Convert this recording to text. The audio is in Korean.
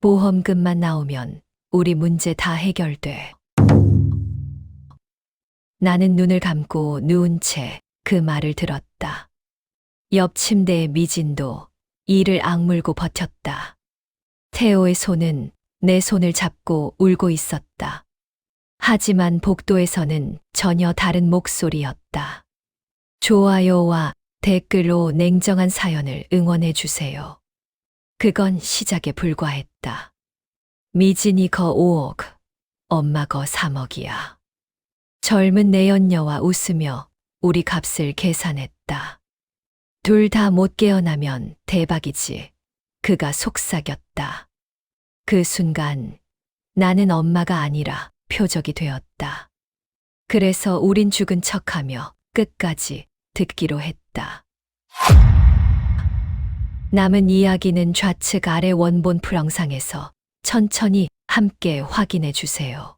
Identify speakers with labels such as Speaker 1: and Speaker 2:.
Speaker 1: 보험금만 나오면 우리 문제 다 해결돼. 나는 눈을 감고 누운 채 그 말을 들었다. 옆 침대의 미진도 이를 악물고 버텼다. 태호의 손은 내 손을 잡고 울고 있었다. 하지만 복도에서는 전혀 다른 목소리였다. 좋아요와 댓글로 냉정한 사연을 응원해 주세요. 그건 시작에 불과했다. 미진이 거 5억, 엄마 거 3억이야. 젊은 내연녀와 웃으며 우리 값을 계산했다. 둘 다 못 깨어나면 대박이지. 그가 속삭였다. 그 순간 나는 엄마가 아니라 표적이 되었다. 그래서 우린 죽은 척하며 끝까지 듣기로 했다. 남은 이야기는 좌측 아래 원본 풀영상에서 천천히 함께 확인해 주세요.